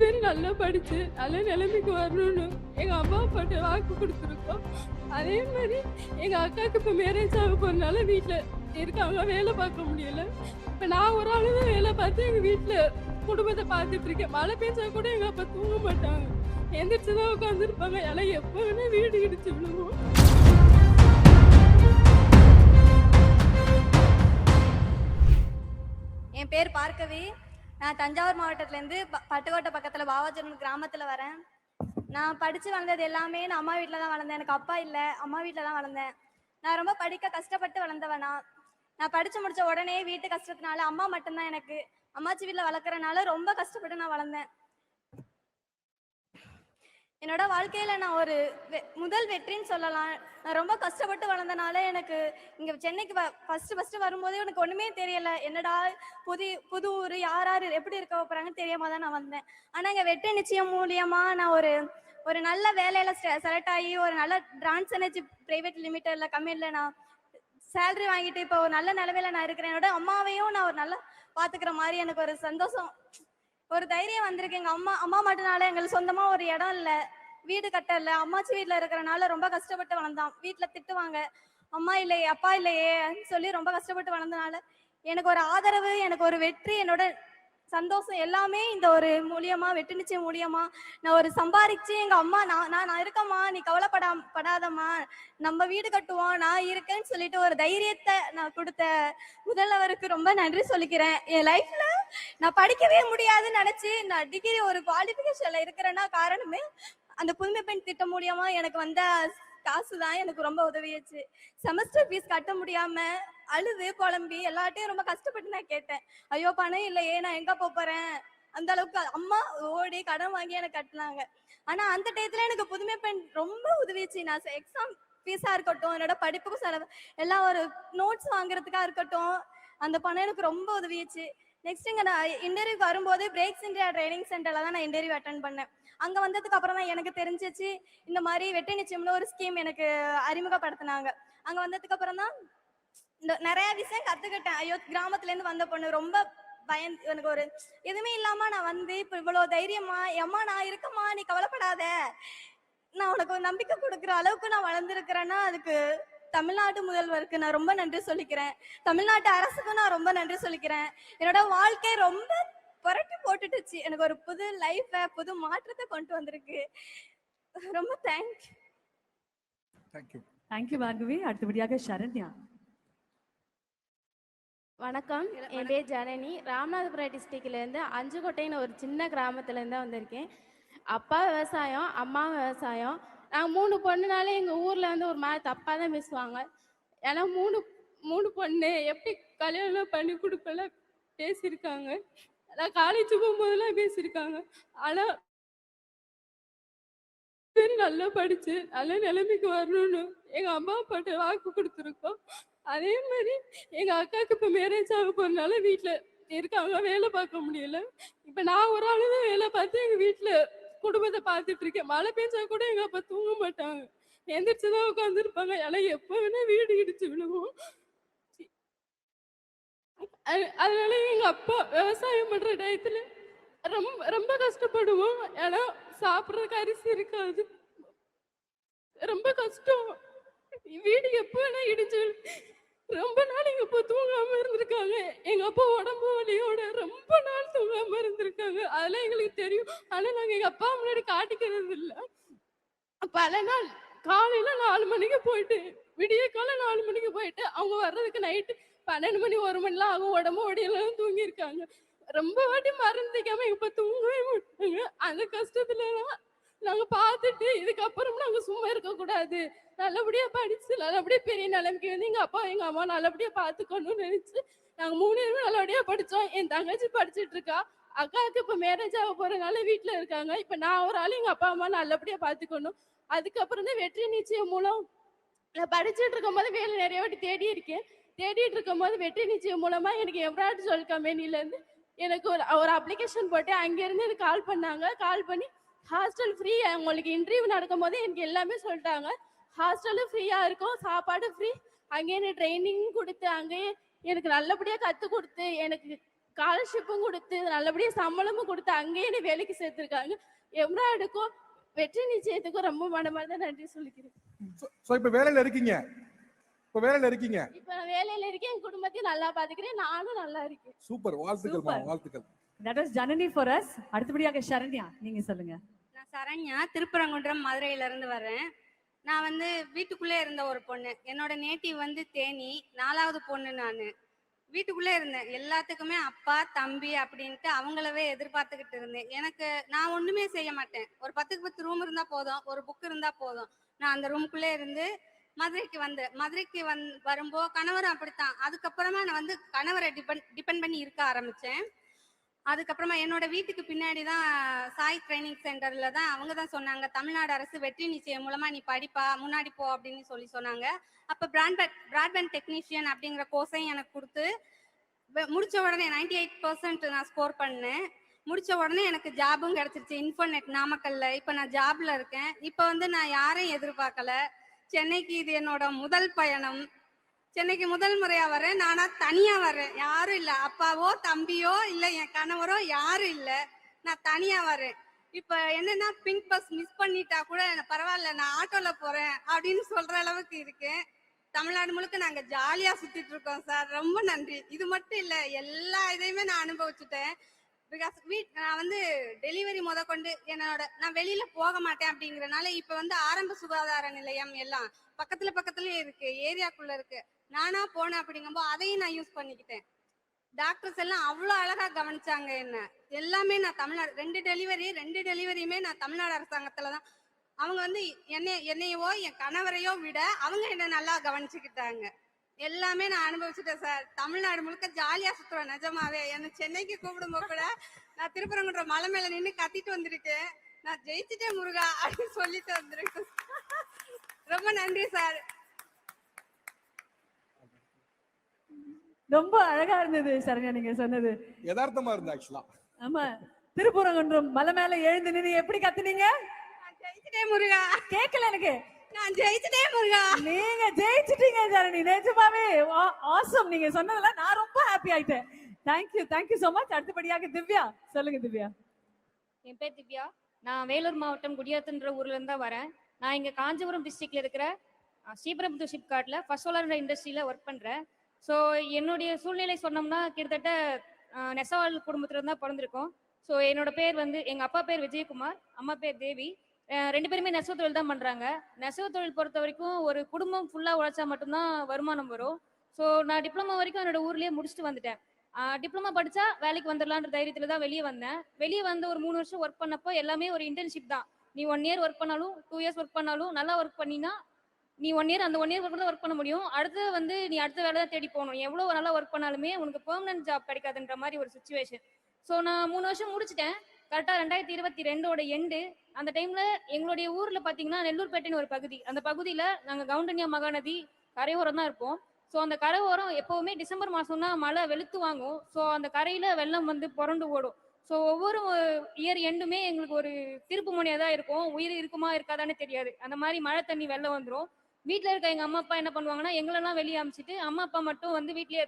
பேர் நல்லா படிச்சு நல்ல நிலைமைக்கு வரணும்னு எங்க அம்மா அப்பாட்ட வாக்கு கொடுத்துருக்கோம். அதே மாதிரி எங்க அக்காவுக்கு இப்ப மேரேஜ் ஆக போறதுனால வீட்டுல இருக்காங்க வேலை பார்க்க முடியல. இப்ப நான் ஒரு ஆளு தான் வேலை பார்த்து எங்க வீட்டுல குடும்பத்தை பார்த்துட்டு இருக்கேன். மழை பெஞ்சா கூட எங்க அப்பா தூங்க மாட்டாங்க. எந்திரிச்சு தான் உட்காந்துருப்பாங்க எல்லாம் எப்போ வேணா வீடு இடிச்சு விழுவோம். என் பேர் பார்க்கவே நான் தஞ்சாவூர் மாவட்டத்துலேருந்து பட்டுக்கோட்டை பக்கத்தில் பாவாச்சரம் கிராமத்தில் வரேன். நான் படித்து வளர்ந்தது எல்லாமே நான் அம்மா வீட்டில் தான் வளர்ந்தேன். எனக்கு அப்பா இல்லை அம்மா வீட்டில் தான் வளர்ந்தேன். நான் ரொம்ப படிக்க கஷ்டப்பட்டு வளர்ந்தவனா. நான் நான் படித்து முடித்த உடனே வீட்டு கஷ்டத்தினால அம்மா மட்டும்தான் எனக்கு. அம்மாச்சி வீட்டில் வளர்க்குறனால ரொம்ப கஷ்டப்பட்டு நான் வளர்ந்தேன். என்னோட வாழ்க்கையில நான் ஒரு வெ- முதல் வெற்றின்னு சொல்லலாம். நான் ரொம்ப கஷ்டப்பட்டு வளர்ந்தனால எனக்கு இங்க சென்னைக்கு ஃபர்ஸ்ட் ஃபர்ஸ்ட் வரும்போது எனக்கு ஒண்ணுமே தெரியல. என்னடா புது புது ஊர் யார் யார் எப்படி இருக்க போறாங்கன்னு தெரியாம தான் நான் வந்தேன். ஆனா இங்க வெற்றி நிச்சயம் மூலியமா நான் ஒரு ஒரு நல்ல வேலையில செலக்ட் ஆகி ஒரு நல்ல டிரான்ஸ் எனர்ஜி பிரைவேட் லிமிடெட்ல கம்பெனில நான் சேலரி வாங்கிட்டு இப்போ ஒரு நல்ல நிலைமையில நான் இருக்கிறேன். என்னோட அம்மாவையும் நான் ஒரு நல்லா பாத்துக்கிற மாதிரி எனக்கு ஒரு சந்தோஷம் ஒரு தைரியம் வந்திருக்கு எங்க அம்மா அம்மா மட்டும்னால எங்களுக்கு சொந்தமா ஒரு இடம் இல்ல வீடு கட்ட இல்ல. அம்மாச்சி வீட்டுல இருக்கிறனால ரொம்ப கஷ்டப்பட்டு வளர்ந்தான். வீட்டுல திட்டுவாங்க அம்மா இல்லையே அப்பா இல்லையே சொல்லி ரொம்ப கஷ்டப்பட்டு வளர்ந்தனால எனக்கு ஒரு ஆதரவு எனக்கு ஒரு வெற்றி என்னோட சந்தோஷம் எல்லாமே இந்த ஒரு மூலியமா வெற்றி நிச்சயம் மூலியமா. நான் ஒரு சம்பாரிச்சு எங்க அம்மா நான் நான் நான் இருக்கம்மா நீ கவலைப்படா படாதம்மா. நம்ம வீடு கட்டுவோம் நான் இருக்கேன்னு சொல்லிட்டு ஒரு தைரியத்தை நான் கொடுத்த முதல்வருக்கு ரொம்ப நன்றி சொல்லிக்கிறேன். என் லைஃப்ல நான் படிக்கவே முடியாதுன்னு நினைச்சு நான் டிகிரி ஒரு குவாலிபிகேஷன்ல இருக்கிறேன்னா காரணமே அந்த புதுமை பெண் திட்டம் மூலியமா எனக்கு வந்த காசு தான் எனக்கு ரொம்ப உதவியாச்சு. செமஸ்டர் ஃபீஸ் கட்ட முடியாம அழுது குழம்பி எல்லாட்டையும் ரொம்ப கஷ்டப்பட்டு நான் கேட்டேன். ஐயோ பணம் இல்லையே நான் எங்க போறேன்? அந்த அளவுக்கு அம்மா ஓடி கடன் வாங்கி எனக்கு கட்டினாங்க. ஆனா அந்த டயத்துல எனக்கு புதுமை பெண் ரொம்ப உதவிச்சு நான் எக்ஸாம் ஃபீஸா இருக்கட்டும் என்னோட படிப்புக்கும் செலவு எல்லாம் ஒரு நோட்ஸ் வாங்குறதுக்கா இருக்கட்டும் அந்த பணம் எனக்கு ரொம்ப உதவிச்சு நெக்ஸ்ட் இங்கே நான் இன்டர்வியூ வரும்போது பிரேக்ஸ் இந்தியா ட்ரைனிங் சென்டரில் தான் நான் இன்டர்வியூ அட்டன் பண்ணேன். அங்கே வந்ததுக்கு அப்புறம் தான் எனக்கு தெரிஞ்சிச்சு இந்த மாதிரி வெற்றி நிச்சயம்னு ஒரு ஸ்கீம் எனக்கு அறிமுகப்படுத்தினாங்க. அங்கே வந்ததுக்கு அப்புறம் தான் இந்த நிறைய விஷயம் கற்றுக்கிட்டேன் ஐயோ கிராமத்துலேருந்து வந்த பொண்ணு ரொம்ப பயந்து எனக்கு ஒரு எதுவுமே இல்லாமல் நான் வந்து இப்போ இவ்வளோ தைரியமா எம்மா நான் இருக்கம்மா நீ கவலைப்படாத. நான் உனக்கு நம்பிக்கை கொடுக்குற அளவுக்கு நான் வளர்ந்துருக்கிறேன்னா அதுக்கு தமிழ்நாட்டு முதல்வருக்கு நான் ரொம்ப நன்றி சொல்லிக்கிறேன். தமிழ்நாட்டு அரசுக்கும் நான் ரொம்ப நன்றி சொல்லிக்கிறேன். என்னோட வாழ்க்கை ரொம்ப புரட்டி போட்டுட்டுச்சு. எனக்கு ஒரு புது லைஃப புது மாற்றத்தை கொண்டு வந்திருக்கு. ரொம்ப தேங்க்ஸ் தேங்க்யூ தேங்க்யூ பார்கவி அடுத்தபடியாக சரண்யா. வணக்கம். என் பேர் ஜனனி. ராமநாதபுரம் டிஸ்ட்ரிக்ட்லேருந்து அஞ்சுக்கோட்டைன்னு ஒரு சின்ன கிராமத்துலேருந்து தான் வந்திருக்கேன். அப்பா விவசாயம் அம்மா விவசாயம் நாங்கள் மூணு பொண்ணுனாலே எங்கள் ஊரில் வந்து ஒரு மாதிரி தப்பாக தான் பேசுவாங்க ஏன்னா மூணு மூணு பொண்ணு எப்படி கல்யாணம் பண்ணி கொடுக்கல பேசியிருக்காங்க. நான் காலேஜ் போகும்போதெல்லாம் பேசியிருக்காங்க. ஆனால் நல்லா படிச்சு நல்ல நிலைமைக்கு வரணும்னு எங்கள் அம்மா அப்பாட்ட வாக்கு கொடுத்துருக்கோம். அதே மாதிரி எங்கள் அக்காவுக்கு இப்போ மேரேஜ் ஆக போகிறதுனால வீட்டில் இருக்காங்க வேலை பார்க்க முடியல. இப்போ நான் ஒரு ஆளு தான் வேலை பார்த்து எங்கள் வீட்டில் குடும்பத்தை பார்த்துட்டு இருக்கேன். மழை பெஞ்சா கூட எங்க அப்பா தூங்க மாட்டாங்க. எந்திரிச்சுதான் உட்காந்துருப்பாங்க ஏன்னா எப்ப வேணா வீடு இடிச்சு விழுவோம். அது- அதனால எங்க அப்பா விவசாயம் பண்ற டயத்துல ரொம்ப ரொம்ப கஷ்டப்படுவோம். ஏன்னா சாப்பிட்றதுக்கு அரிசி இருக்காது. ரொம்ப கஷ்டம். வீடு எப்போ வேணா இடிச்சு ரொம்ப நாள் எங்க அப்பா தூங்காம இருந்திருக்காங்க. எங்க அப்பா உடம்பு வலியோட அதெல்லாம் எங்களுக்கு தெரியும். ஆனா நாங்க எங்க அப்பா முன்னாடி காட்டிக்கிறது இல்ல. பல நாள் காலையில நாலு மணிக்கு போயிட்டு விடிய கால நாலு மணிக்கு போயிட்டு அவங்க வர்றதுக்கு நைட்டு பன்னெண்டு மணி ஒரு மணிலாம் ஆகும். உடம்பு ஒடியெல்லாம் தூங்கி இருக்காங்க ரொம்ப வாட்டி மறந்துக்காம இப்ப தூங்கவே மாட்டாங்க. அந்த கஷ்டத்துலலாம் நாங்க பார்த்துட்டு இதுக்கப்புறம் நாங்க சும்மா இருக்க கூடாது நல்லபடியா படிச்சு நல்லபடியா பெரிய நிலைமைக்கு வந்து எங்க அப்பா எங்க அம்மா நல்லபடியா பாத்துக்கணும்னு நினைச்சு நாங்க மூணு பேரும் நல்லபடியா படிச்சோம். என் தங்கச்சி படிச்சிட்டு இருக்கா. அக்காவுக்கு இப்போ மேரேஜ் ஆக போகிறனால வீட்டில் இருக்காங்க. இப்போ நான் ஒரு ஆள் எங்கள் அப்பா அம்மா நல்லபடியாக பார்த்துக்கணும் அதுக்கப்புறம் தான் வெற்றி நிச்சயம் மூலம் நான் படிச்சுட்டு இருக்கும் போது வேலை நிறைய வாட்டி தேடி இருக்கேன். தேடிட்டு இருக்கும் போது வெற்றி நிச்சயம் மூலமா எனக்கு எம்ப்ராய்டரி சொல் கம்பெனிலேருந்து எனக்கு ஒரு ஒரு அப்ளிகேஷன் போட்டு அங்கேருந்து எனக்கு கால் பண்ணாங்க. கால் பண்ணி ஹாஸ்டல் ஃப்ரீ உங்களுக்கு இன்டர்வியூ நடக்கும் போது எனக்கு எல்லாமே சொல்லிட்டாங்க. ஹாஸ்டலும் ஃப்ரீயாக இருக்கும். சாப்பாடு ஃப்ரீ அங்கேயே எனக்கு ட்ரைனிங் கொடுத்து அங்கேயே எனக்கு நல்லபடியாக கற்றுக் கொடுத்து எனக்கு ஸ்காலர்ஷிப்பும் கொடுத்து நல்லபடியா சம்பளமும் கொடுத்து அங்கேயே என்னை வேலைக்கு சேர்த்திருக்காங்க. எம்ராய்டுக்கும் வெற்றி நிச்சயத்துக்கும் ரொம்ப மனமார்ந்த நன்றி சொல்லிக்கிறேன். ஸோ இப்போ வேலையில இருக்கீங்க. இப்போ வேலையில இருக்கீங்க. இப்ப நான் வேலையில இருக்கேன் என் குடும்பத்தையும் நல்லா பாத்துக்கிறேன் நானும் நல்லா இருக்கேன். சூப்பர் வாழ்த்துக்கள்மா Super. வாழ்த்துக்கள். That was Janani for us அடுத்தபடியாக சரண்யா நீங்க சொல்லுங்க. நான் சரண்யா திருப்பரங்குன்றம் மதுரையில இருந்து வரேன் நான் வந்து வீட்டுக்குள்ளே இருந்த ஒரு பொண்ணு. என்னோட நேட்டிவ் வந்து தேனி. நாலாவது பொண்ணு நான். வீட்டுக்குள்ளே இருந்தேன். எல்லாத்துக்குமே அப்பா தம்பி அப்படின்ட்டு அவங்களவே எதிர்பார்த்துக்கிட்டு இருந்தேன். எனக்கு நான் ஒன்றுமே செய்ய மாட்டேன். ஒரு பத்துக்கு பத்து ரூம் இருந்தால் போதும். ஒரு புக் இருந்தால் போதும். நான் அந்த ரூமுக்குள்ளே இருந்து மதுரைக்கு வந்தேன். மதுரைக்கு வந் வரும்போது கணவரும் அப்படித்தான். அதுக்கப்புறமா நான் வந்து கணவரை டிபெண்ட் டிபெண்ட் பண்ணி இருக்க ஆரம்பித்தேன் அதுக்கப்புறமா என்னோட வீட்டுக்கு பின்னாடி தான் சாய் ட்ரைனிங் சென்டர்ல தான் அவங்க தான் சொன்னாங்க தமிழ்நாடு அரசு வெற்றி நிச்சயம் மூலமா நீ படிப்பா முன்னாடி போ அப்படின்னு சொல்லி சொன்னாங்க. அப்ப பிராட்பேண்ட் பிராட்பேண்ட் டெக்னீஷியன் அப்படிங்கிற கோர்ஸையும் எனக்கு கொடுத்து முடிச்ச உடனே 98% எயிட் பர்சன்ட் நான் ஸ்கோர் பண்ணேன். முடிச்ச உடனே எனக்கு ஜாபும் கிடைச்சிருச்சு. இன்ஃபோநெட் நாமக்கல்ல. இப்போ நான் ஜாப்ல இருக்கேன். இப்போ வந்து நான் யாரையும் எதிர்பார்க்கல. சென்னைக்கு இது என்னோட முதல் பயணம். சென்னைக்கு முதல் முறையா வரேன் நானா தனியா வரேன் யாரும் இல்ல. அப்பாவோ தம்பியோ இல்ல என் கணவரோ யாரும் இல்ல. நான் தனியா வரேன் இப்ப என்னன்னா பிங்க் பஸ் மிஸ் பண்ணிட்டா கூட பரவாயில்ல நான் ஆட்டோல போறேன் அப்படின்னு சொல்ற அளவுக்கு இருக்கேன். தமிழ்நாடு முழுக்க நாங்க ஜாலியா சுத்திட்டு இருக்கோம் சார். ரொம்ப நன்றி. இது மட்டும் இல்ல எல்லா இதையுமே நான் அனுபவிச்சுட்டேன். பிகாஸ் வீட் நான் வந்து டெலிவரி முத கொண்டு என்னோட நான் வெளியில போக மாட்டேன் அப்படிங்கறனால இப்ப வந்து ஆரம்ப சுகாதார நிலையம் எல்லாம் பக்கத்துல பக்கத்துலயே இருக்கு. ஏரியாக்குள்ள இருக்கு. நானா போனேன் அப்படிங்கும்போது அதையும் நான் யூஸ் பண்ணிக்கிட்டேன். டாக்டர்ஸ் எல்லாம் அவ்வளோ அழகா கவனிச்சாங்க என்ன. எல்லாமே நான் தமிழ்நாடு ரெண்டு டெலிவரி ரெண்டு டெலிவரியுமே நான் தமிழ்நாடு அரசாங்கத்துல தான். அவங்க வந்து என்னை என்னையவோ என் கணவரையோ விட அவங்க என்ன நல்லா கவனிச்சுக்கிட்டாங்க. எல்லாமே நான் அனுபவிச்சுட்டேன் சார். தமிழ்நாடு முழுக்க ஜாலியா சுத்துவேன் நிஜமாவே. என்ன சென்னைக்கு கூப்பிடும்போது கூட நான் திருப்பரங்குன்ற மலை மேல நின்று கத்திட்டு வந்திருக்கேன். நான் ஜெயிச்சுட்டேன் முருகா அப்படின்னு சொல்லிட்டு வந்திருக்கேன். ரொம்ப நன்றி சார். ரொம்ப அழகா இருந்தது சரண்யா நீங்க சொன்னது. யதார்த்தமா இருந்தா ஆக்சுவலா ஆமா. திருப்புறங்குன்றம் மலை மேல எழுந்து நின்று எப்படி கத்துனீங்க? நான் ஜெயிச்சுட்டேன் முருகா. கேட்கல எனக்கு. நான் ஜெயிச்சுட்டேன் முருகா. நீங்க ஜெயிச்சிட்டீங்க சரணி நிஜமாவே ஆசம் நீங்க சொன்னதுல நான் ரொம்ப ஹாப்பி ஆயிட்டேன். தேங்க்யூ தேங்க்யூ so மச் அடுத்தபடியாக திவ்யா. சொல்லுங்க திவ்யா. என் பேர் திவ்யா. நான் வேலூர் மாவட்டம் குடியாத்துன்ற ஊர்ல இருந்து தான் வரேன். நான் இங்க காஞ்சிபுரம் டிஸ்ட்ரிக்ட்ல இருக்கிற அஹ், ஸ்ரீபெரும்புதூர் ஷிப்கார்ட்ல ஃபர்ஸ்ட் சோலார் இண்டஸ்ட்ரியில ஒர்க் பண்றேன். ஸோ என்னுடைய சூழ்நிலை சொன்னோம்னா கிட்டத்தட்ட அஹ், நெசவாள் குடும்பத்துல தான் பிறந்திருக்கோம். ஸோ என்னோட பேர் வந்து எங்க அப்பா பேர் விஜயகுமார் அம்மா பேர் தேவி. ரெண்டு பேருமே நெசவு தொழில் தான் பண்றாங்க. நெசவு தொழில் பொறுத்த வரைக்கும் ஒரு குடும்பம் ஃபுல்லா உழைச்சா மட்டும்தான் வருமானம் வரும். ஸோ நான் டிப்ளமோ வரைக்கும் என்னோட ஊர்லயே முடிச்சுட்டு வந்துட்டேன். டிப்ளமா படிச்சா வேலைக்கு வந்துடலான்ற தைரியத்துல தான் வெளியே வந்தேன். வெளியே வந்து ஒரு மூணு வருஷம் ஒர்க் பண்ணப்போ எல்லாமே ஒரு இன்டர்ன்ஷிப் தான். நீ ஒன் இயர் ஒர்க் பண்ணாலும் டூ இயர்ஸ் ஒர்க் பண்ணாலும் நல்லா ஒர்க் பண்ணினா நீ ஒன் இயர் அந்த ஒன் இயர் கூட ஒர்க் பண்ண முடியும். அடுத்து வந்து நீ அடுத்த வேலை தான் தேடி போகணும். எவ்வளோ நல்லா ஒர்க் பண்ணாலுமே உனக்கு பெர்மனன்ட் ஜாப் கிடைக்காதுன்ற மாதிரி ஒரு சுச்சுவேஷன் ஸோ நான் மூணு வருஷம் முடிச்சிட்டேன். கரெக்டாக ரெண்டாயிரத்தி இருபத்தி ரெண்டோட எண்டு அந்த டைம்ல எங்களுடைய ஊர்ல பாத்தீங்கன்னா நெல்லூர்பேட்டைன்னு ஒரு பகுதி. அந்த பகுதியில நாங்க கவுண்டனியா மகாநதி கரையோரம் தான் இருப்போம். ஸோ அந்த கரையோரம் எப்பவுமே டிசம்பர் மாதம்னா மழை வெளுத்து வாங்கும். ஸோ அந்த கரையில வெள்ளம் வந்து புரண்டு ஓடும். ஸோ ஒவ்வொரு இயர் எண்டுமே எங்களுக்கு ஒரு திருப்பு முனையாக தான் இருக்கும். உயிர் இருக்குமா இருக்காதானே தெரியாது. அந்த மாதிரி மழை தண்ணி வெள்ளம் வந்துடும் வீட்டில் இருக்க எங்கள் அம்மா அப்பா என்ன பண்ணுவாங்கன்னா எங்களெல்லாம் வெளியே அமிச்சிட்டு அம்மா அப்பா மட்டும் வந்து வீட்லேயே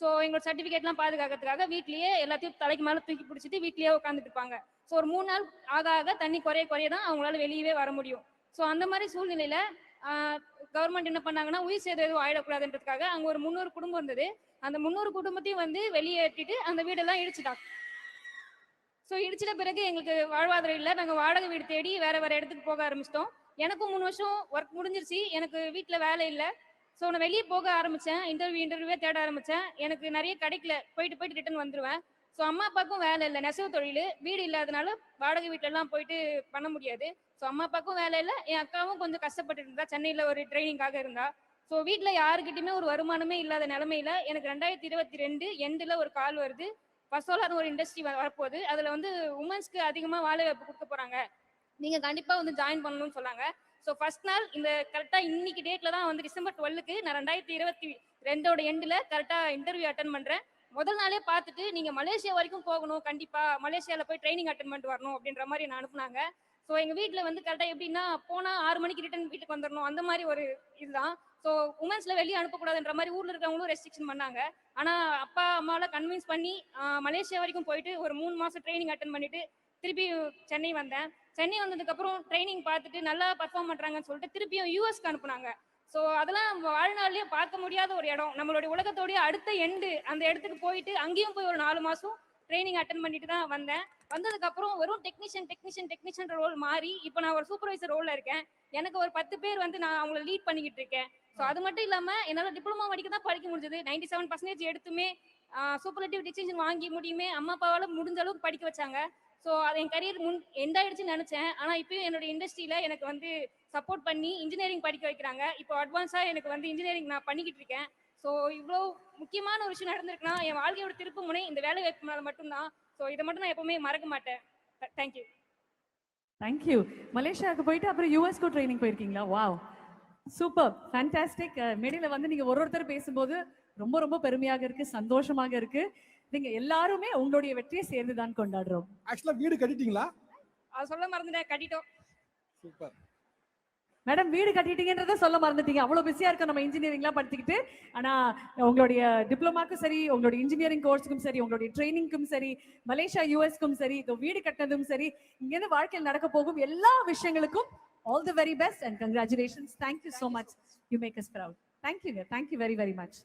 ஸோ எங்களோட சர்டிஃபிகேட்லாம் பாதுகாக்கிறதுக்காக வீட்லேயே எல்லாத்தையும் தலைக்கு மேலே தூக்கி பிடிச்சிட்டு வீட்லேயே உட்காந்துட்டு இருப்பாங்க. ஸோ ஒரு மூணு நாள் ஆக ஆக தண்ணி குறைய குறைய தான் அவங்களால வெளியவே வர முடியும். ஸோ அந்த மாதிரி சூழ்நிலையில் கவர்மெண்ட் என்ன பண்ணாங்கன்னா உயிர் சேதம் எதுவும் ஆயிடக்கூடாதுன்றதுக்காக அங்கே ஒரு முந்நூறு குடும்பம் இருந்தது. அந்த முந்நூறு குடும்பத்தையும் வந்து வெளியேற்றிட்டு அந்த வீடெல்லாம் இடிச்சுட்டாங்க. ஸோ இடிச்சிட்ட பிறகு எங்களுக்கு வாழ்வாதாரம் இல்லை. நாங்கள் வாடகை வீடு தேடி வேற வேற இடத்துக்கு போக ஆரம்பிச்சிட்டோம். எனக்கும் மூணு வருஷம் ஒர்க் முடிஞ்சிருச்சு. எனக்கு வீட்டில் வேலை இல்லை. ஸோ நான் வெளியே போக ஆரம்பித்தேன் இன்டர்வியூ இன்டர்வியூவே தேட ஆரம்பிச்சேன். எனக்கு நிறைய கிடைக்கல. போயிட்டு போயிட்டு ரிட்டர்ன் வந்துடுவேன் ஸோ அம்மா அப்பாவுக்கும் வேலை இல்லை. நெசவு தொழில். வீடு இல்லாதனால வாடகை வீட்டிலலாம் போயிட்டு பண்ண முடியாது. ஸோ அம்மா அப்பாவுக்கும் வேலை இல்லை. என் அக்காவும் கொஞ்சம் கஷ்டப்பட்டு இருந்தா. சென்னையில் ஒரு ட்ரைனிங்காக இருந்தா. ஸோ வீட்டில் யாருக்கிட்டையுமே ஒரு வருமானமே இல்லாத நிலமையில எனக்கு ரெண்டாயிரத்தி இருபத்தி ரெண்டு எண்டில் ஒரு கால் வருது. ஃபர்ஸ்ட் ஒரு இண்டஸ்ட்ரி வரப்போகுது. அதில் வந்து உமன்ஸ்க்கு அதிகமாக வேலை வாய்ப்பு கொடுக்க போகிறாங்க நீங்கள் கண்டிப்பாக வந்து ஜாயின் பண்ணணும்னு சொன்னாங்க. ஸோ ஃபர்ஸ்ட் நாள் இந்த கரெக்டாக இன்னைக்கு டேட்டில் தான் வந்து டிசம்பர் டுவெல்லுக்கு நான் ரெண்டாயிரத்தி இருபத்தி ரெண்டோட எண்டில் கரெக்டாக இன்டர்வியூ அட்டன் பண்ணுறேன் முதல் நாளே பார்த்துட்டு நீங்கள் மலேசியா வரைக்கும் போகணும் கண்டிப்பாக மலேசியாவில் போய் ட்ரைனிங் அட்டன் பண்ணிட்டு வரணும் அப்படின்ற மாதிரி நான் அனுப்புனாங்க. ஸோ எங்கள் வீட்டில் வந்து கரெக்டாக எப்படின்னா போனால் ஆறு மணிக்கு ரிட்டர்ன் வீட்டுக்கு வந்துடணும் அந்த மாதிரி ஒரு இதுதான். ஸோ உமன்ஸ்ல வெளியே அனுப்பக்கூடாதுன்ற மாதிரி ஊர்ல இருக்கவங்களும் ரெஸ்ட்ரிக்ஷன் பண்ணாங்க. ஆனா அப்பா அம்மால கன்வின்ஸ் பண்ணி மலேசியா வரைக்கும் போயிட்டு ஒரு மூணு மாசம் ட்ரைனிங் அட்டன் பண்ணிட்டு திருப்பி சென்னை வந்தேன். சென்னை வந்ததுக்கு அப்புறம் ட்ரைனிங் பார்த்துட்டு நல்லா பர்ஃபார்ம் பண்றாங்கன்னு சொல்லிட்டு திருப்பியும் யூஎஸ்க்கு அனுப்புனாங்க. ஸோ அதெல்லாம் நம்ம வாழ்நாள்லயே பார்க்க முடியாத ஒரு இடம். நம்மளுடைய உலகத்தோடைய அடுத்த எண்டு அந்த இடத்துக்கு போயிட்டு அங்கேயும் போய் ஒரு நாலு மாசம் ட்ரைனிங் அட்டன் பண்ணிட்டு தான் வந்தேன். வந்ததுக்கு அப்புறம் வெறும் டெக்னீஷியன் டெக்னீஷியன் டெக்னீஷியன் ரோல் மாறி இப்போ நான் ஒரு சூப்பர்வைசர் ரோல்ல இருக்கேன். எனக்கு ஒரு பத்து பேர் வந்து நான் அவங்கள லீட் பண்ணிக்கிட்டு இருக்கேன். ஸோ அது மட்டும் இல்லாம என்னால டிப்ளமா படிக்க தான் படிக்க முடிஞ்சது. நைன்டி செவன் பர்சன்டேஜ் எடுத்துமே சூப்பர்லேட்டிவ் டிஸ்டிங்ஷன் வாங்கி முடியுமே அம்மா அப்பாவால முடிஞ்ச அளவுக்கு படிக்க வச்சாங்க. ஸோ அது என் கரியர் முன் எண்ட் ஆயிடுச்சுன்னு நினைச்சேன். ஆனா இப்பயும் என்னோட இண்டஸ்ட்ரியில எனக்கு வந்து சப்போர்ட் பண்ணி இன்ஜினியரிங் படிக்க வைக்கிறாங்க. இப்போ அட்வான்ஸா எனக்கு வந்து இன்ஜினியரிங் நான் பண்ணிக்கிட்டு இருக்கேன். ஸோ இவ்வளோ முக்கியமான ஒரு விஷயம் நடந்திருக்குன்னா என் வாழ்க்கையோட திருப்பு முனை இந்த வேலை வாய்ப்புனால மட்டும்தான். ஸோ இதை மட்டும் நான் எப்பவுமே மறக்க மாட்டேன். தேங்க்யூ தேங்க்யூ மலேசியாவுக்கு போயிட்டு அப்புறம் யூஎஸ்க்கு ட்ரைனிங் போயிருக்கீங்களா? வாவ் சூப்பர் ஃபேண்டாஸ்டிக் மேடையில வந்து நீங்க ஒரு ஒருத்தர் பேசும்போது ரொம்ப ரொம்ப பெருமையாக இருக்கு சந்தோஷமாக இருக்கு. நீங்க எல்லாருமே உங்களுடைய வெற்றியை சேர்ந்து தான் கொண்டாடுறோம் ஆக்சுவலா வீடு கட்டிட்டீங்களா? அது சொல்ல மறந்துட்டேன். கட்டிட்டோம். சூப்பர் மேடம் வீடு கட்டிட்டீங்கன்றத சொல்ல மறந்துட்டீங்க. அவ்வளவு பிஸியா இருக்கோம். நம்ம இன்ஜினியரிங்லாம் படிச்சுக்கிட்டு. ஆனா உங்களுடைய டிப்ளமாக்கும் சரி உங்களுடைய இன்ஜினியரிங் கோர்ஸுக்கும் சரி உங்களுடைய ட்ரைனிங்க்கும் சரி மலேசியா யூஎஸ்க்கும் சரி இதோ வீடு கட்டினதும் சரி இங்கேருந்து வாழ்க்கையில் நடக்க போகும் எல்லா விஷயங்களுக்கும் all the very best and congratulations thank you so much you make us proud தேங்க்யூங்க thank you very very much